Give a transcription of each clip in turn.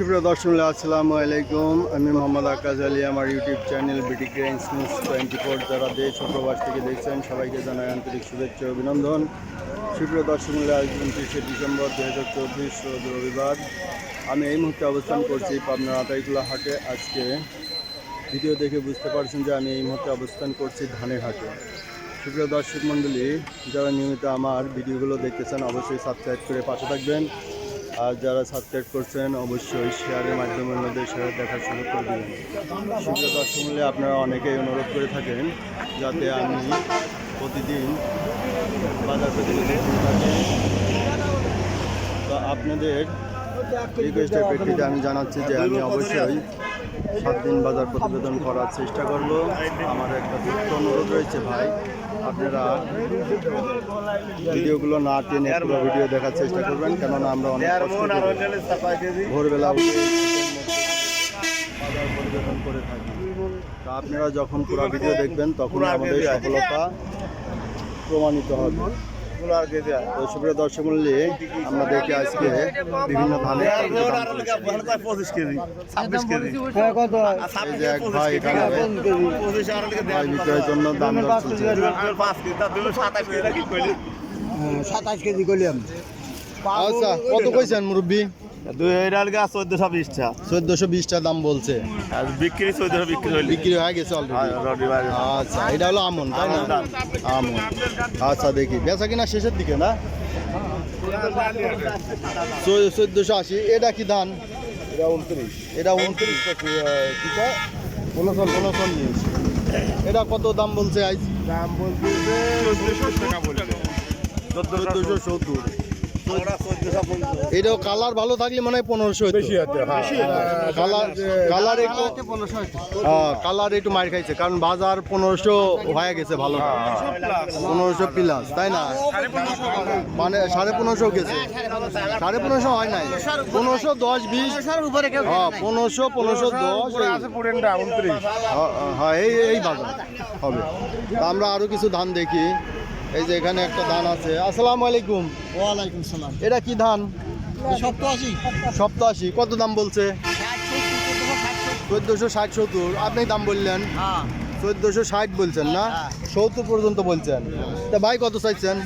সুপ্রিয় দর্শক, আসসালামু আলাইকুম। আমি মোহাম্মদ আকাশ আলী, আমার ইউটিউব চ্যানেল বিটি ক্রেন্স নিউজ টোয়েন্টি ফোর। যারা দেশ প্রবাস থেকে দেখছেন, সবাইকে জানাই আন্তরিক শুভেচ্ছা অভিনন্দন। সুপ্রিয় দর্শক আজ উনত্রিশে ডিসেম্বর দু হাজার চব্বিশ রবিবার। আমি এই মুহূর্তে অবস্থান করছি পাবনার আটাইকুলা হাটে। আজকে ভিডিও দেখে বুঝতে পারছেন যে আমি এই মুহূর্তে অবস্থান করছি ধানের হাটে। সুপ্রিয় দর্শক মণ্ডলী, যারা নিয়মিত আমার ভিডিওগুলো দেখতেছেন, অবশ্যই সাবস্ক্রাইব করে পাশে থাকবেন। আর যারা সাবস্ক্রাইব করছেন, অবশ্যই শেয়ারের মাধ্যমে অন্যদের শেয়ার দেখার সুযোগ করে দেবেন। সুপ্রিয় দর্শক মূল্যে আপনারা অনেকেই অনুরোধ করে থাকেন যাতে আমি প্রতিদিন বাজার প্রতিবেদন থাকি। তো আপনাদের রিকোয়েস্টের প্রেক্ষিতে আমি জানাচ্ছি যে আমি অবশ্যই সাত দিন বাজার প্রতিবেদন করার চেষ্টা করব। আমার একটা ছোট্ট অনুরোধ রয়েছে ভাই। আপনারা ভিডিওগুলো না টেনে পুরো ভিডিও দেখার চেষ্টা করবেন কেননা আমরা অনেক ভোরবেলা বাজার পরিবেশন করে থাকি। তা আপনারা যখন পুরো ভিডিও দেখবেন তখন আমাদের সফলতা প্রমাণিত হবে। সুপ্রিয় দর্শক মূল্যে আমরা দেখি আজকে বিভিন্ন ধানের পঁচিশ কেজি ছাব্বিশ কেজি। এক ভাই এখানে ভাই বিক্রয়ের জন্য দাম সাতাশ কেজি করলাম আচ্ছা কত কইছেন মুরব্বী? দুই হাজার গাছ চোদ্দশো বিশটা চোদ্দশো বিশটা দাম বলছে। আর বিক্রি চোদ্দশো বিক্রি হইলে। বিক্রি হয়ে গেছে অলরেডি আচ্ছা এটা হলো আমন তাই না? আমন। আচ্ছা দেখি। বেচা কিনা শেষের দিকে না? চোদ্দশো আশি। এটা কি ধান? এটা উনত্রিশ। এটা উনত্রিশ কি কয় উনচল্লিশ এটা কত দাম বলছে আজ দাম বলতেছে চোদ্দশো টাকা বলছে। চোদ্দশো সত্তর। চোদ্দশো এটাও কালার ভালো থাকলে মনে হয় পনেরোশো কালার কালার একটু হ্যাঁ কালার একটু মার খাইছে কারণ বাজার পনেরোশো হয়ে গেছে ভালো। পনেরোশো প্লাস তাই না? মানে সাড়ে পনেরোশো গেছে। সাড়ে পনেরোশো হয় নাই। পনেরোশো দশ বিশ। হ্যাঁ পনেরোশো পনেরোশো দশ। হ্যাঁ, হ্যাঁ এই এই বাজার হবে। আমরা আরও কিছু ধান দেখি। এই যে এখানে একটা ধান আছে। আসসালামু আলাইকুম। ওয়ালাইকুম সালাম। এটা কি ধান? সপ্তাশি। সপ্তাশি। কত দাম বলছে? চোদ্দোশো ষাট সত্তর। আপনি দাম বললেন। হ্যাঁ। চোদ্দোশো ষাট বলছেন না? সত্তর পর্যন্ত বলছেন। তা ভাই কত চাইছেন?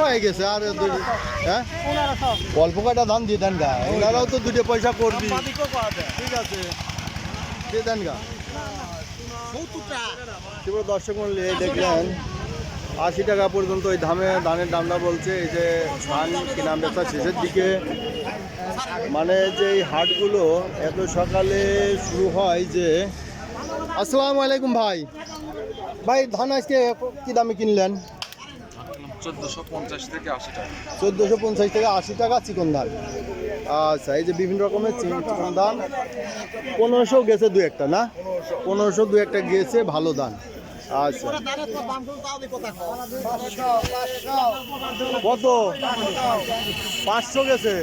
হয়ে গেছে। আর হ্যাঁ? অল্প কয়টা ধান দিয়ে দেন গা। এনারাও তো দুটো পয়সা করবি। ঠিক আছে। দিয়ে দেন গা। তীব্র দর্শক মূল্যে দেখলেন আশি টাকা পর্যন্ত ওই ধামে ধানের দামটা বলছে। এই যে ধান কিনা বেচা শেষের দিকে। মানে যে এই হাটগুলো এত সকালে শুরু হয় যে আসসালামু আলাইকুম ভাই। ভাই ধান আজকে কি দামে কিনলেন? চোদ্দোশো পঞ্চাশ থেকে আশি টাকা। চোদ্দোশো পঞ্চাশ থেকে আশি টাকা চিকন ধান। আচ্ছা এই যে বিভিন্ন রকমের চিকন ধান। পনেরোশো গেছে দু একটা না? পনেরোশো দু একটা গেছে ভালো ধান আচ্ছা। কত? পাঁচশো গেছে।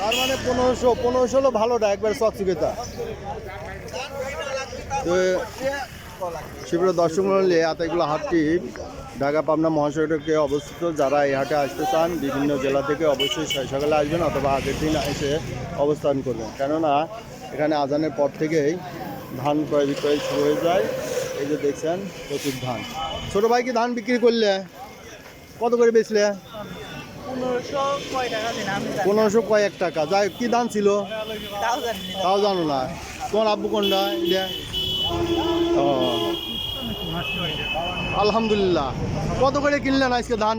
তার মানে পনেরোশো পনেরোশো হলো ভালোটা, একবার চকচকেতা তো শিবির দর্শক মন্ডলী এতগুলো হাটটি ঢাকা, পাবনা, মহাসড়কে অবস্থিত। যারা এই হাটে আসতে চান, বিভিন্ন জেলা থেকে অবশ্যই সকালে আসবেন অথবা আগের দিন এসে অবস্থান করবেন। কেননা, এখানে আজানের পর থেকেই ধান ক্রয় বিক্রয় শুরু হয়ে যায়। এই যে দেখছেন প্রচুর ধান। ছোটো ভাই কি ধান বিক্রি করলে? কত করে বেচলে? পনেরোশো কয়েক টাকা যাই কি দাম ছিল? তাও জানো না। তোমার আব্বু কোনটা? এটা ও। আলহামদুলিল্লাহ। কত করে কিনলেন আজকে ধান?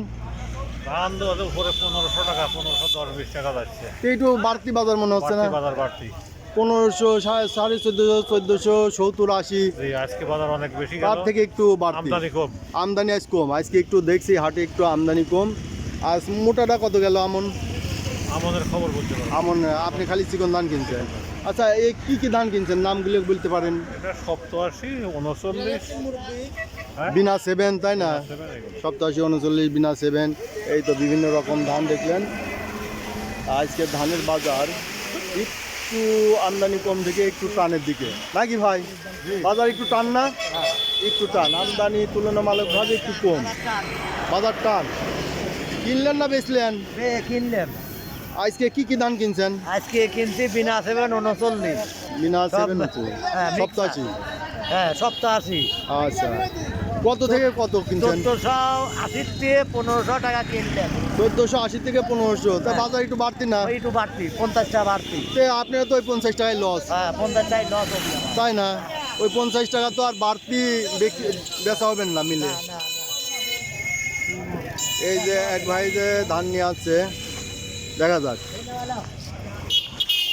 ধান তো উপরে পনেরোশো টাকা পনেরোশো দশ বিশ টাকা যাচ্ছে। একটু বাড়তি বাজার মনে হচ্ছে না? বাজার বাড়তি। পনেরোশো সাড়ে- চোদ্দোশো চোদ্দোশো সত্তর আশি। আজকে বাজার অনেক বেশি তার থেকে একটু বাড়তি। আমদানি কম। আমদানি আজ কম। আজকে একটু দেখছি হাটে একটু আমদানি কম। আর মোটাটা কত গেল আমন? আমাদের খবর বলতে আমন আপনি খালি চিকন ধান কিনছেন। আচ্ছা এই কি কি ধান কিনছেন? নামগুলো বলতে পারেন। এটা সপ্তাশি উনচল্লিশ। হ্যাঁ? বিনা সেভেন তাই না? সপ্তাশি উনচল্লিশ বিনা সেভেন। এই তো বিভিন্ন রকম ধান দেখলেন। আজকে ধানের বাজার একটু আমদানি কম থেকে একটু টানের দিকে। নাকি ভাই? বাজার একটু টান না? একটু টান। আমদানি তুলনামূলকভাবে একটু কম। বাজার টান। কিনলেন না বেচলেন? কিনলেন। আজকে কি কি ধান কিনছেন? আজকে কিনছি বিনা সেভেন উনচল্লিশ বিনা সেভেন আছে হ্যাঁ, mixer। সপ্তাশি হ্যাঁ সপ্তাহ আশি। আচ্ছা। কত থেকে কত কিনছেন? চোদ্দশো থেকে পনেরোশো টাকা কিনলেন। চোদ্দোশো আশি থেকে পনেরোশো। তা হ্যাঁ। বাজার একটু বাড়তি না? একটু বাড়তি পঞ্চাশটা বাড়তি। তে আপনার তো ওই পঞ্চাশ টাকায় লস হ্যাঁ পঞ্চাশটাই লস তাই না? ওই পঞ্চাশ টাকা তো আর বাড়তি বেচা হবেন না মিলে। এই যে এক ভাই যে ধান নিয়ে আসছে দেখা যাক।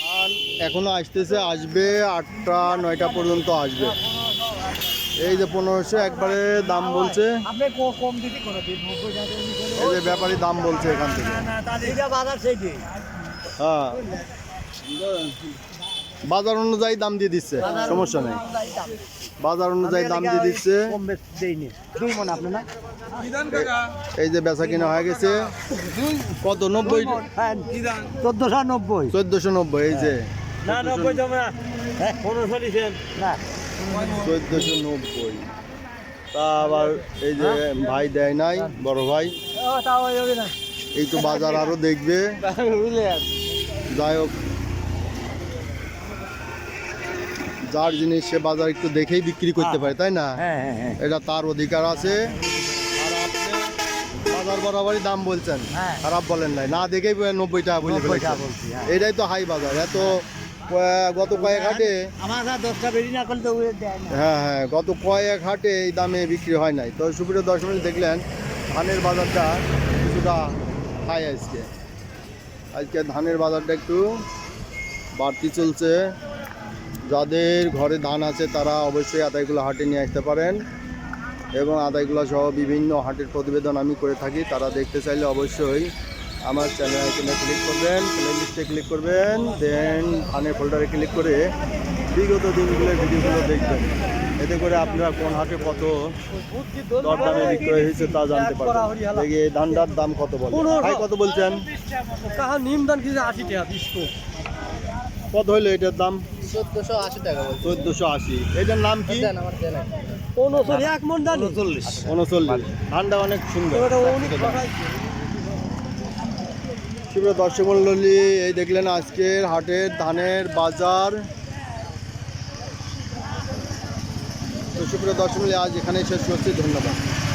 ধান এখনও আসতেছে আসবে আটটা নয়টা পর্যন্ত আসবে। এই যে পনেরোশো একবারে দাম বলছে। আপনি ক- কম দিতে করে দিন এই যে ব্যাপারী দাম বলছে এখান থেকে। বাজার হ্যাঁ। বাজার অনুযায়ী দাম দিয়ে দিচ্ছে সমস্যা নেই। বাজার অনুযায়ী দাম দিয়ে দিচ্ছে। মন এই যে বেচা কিনা হয়ে গেছে। কত? নব্বই? হ্যাঁ। চোদ্দশো নব্বই। চোদ্দশো নব্বই এই যে। না নব্বই না। চোদ্দশো নব্বই। তা আবার এই যে ভাই দেয় নাই বড় ভাই। এই তো বাজার আরও দেখবে। যাই হোক। যার জিনিস সে বাজার একটু দেখেই বিক্রি করতে পারে তাই না? হ্যাঁ হ্যাঁ হ্যাঁ এটা তার অধিকার আছে। আর আপনি বাজার বরাবরই দাম বলছেন। খারাপ বলেন নাই। না দেখেই নব্বই টাকা বলে 90 টাকা ফেলেছেন। বলছি। এটাই তো হাই বাজার। এত গত কয়েক হাটে আমার দশটা বেরি না করলে তো উড়ে দেয় না। হ্যাঁ হ্যাঁ গত কয়েক হাটে এই দামে বিক্রি হয় নাই। তো সুপ্রিয় দর্শক দেখলেন ধানের বাজারটা কিছুটা হাই আজকে। আজকে ধানের বাজারটা একটু বাড়তি চলছে। যাদের ঘরে ধান আছে তারা অবশ্যই আদায়গুলো হাটে নিয়ে আসতে পারেন। এবং আদায়গুলো সহ বিভিন্ন হাটের প্রতিবেদন আমি করে থাকি। তারা দেখতে চাইলে অবশ্যই আমার চ্যানেল আইকনে ক্লিক করবেন প্লে লিস্টে ক্লিক করবেন দেন ধানের ফোল্ডারে ক্লিক করে বিগত দিনগুলোর ভিডিওগুলো দেখবেন। এতে করে আপনারা কোন হাটে কত দরদামে বিক্রয় হয়েছে তা জানতে পারবেন। দেখি এই ধানটার দাম কত বলে? ভাই কত বলছেন? কাহা নিম দান কিছু আশি টাকা বিস্কো কত হইল এটার দাম? চোদ্দশো আশি টাকা বলছি। চোদ্দোশো আশি। এটার নাম কি? মন উনচল্লিশ উনচল্লিশ ধানটা অনেক সুন্দর। সুপ্রিয় দর্শক মণ্ডলী, এই দেখলেন আজকের হাটের ধানের বাজার। তো শুভ দর্শক আজ এখানেই শেষ করছি। ধন্যবাদ।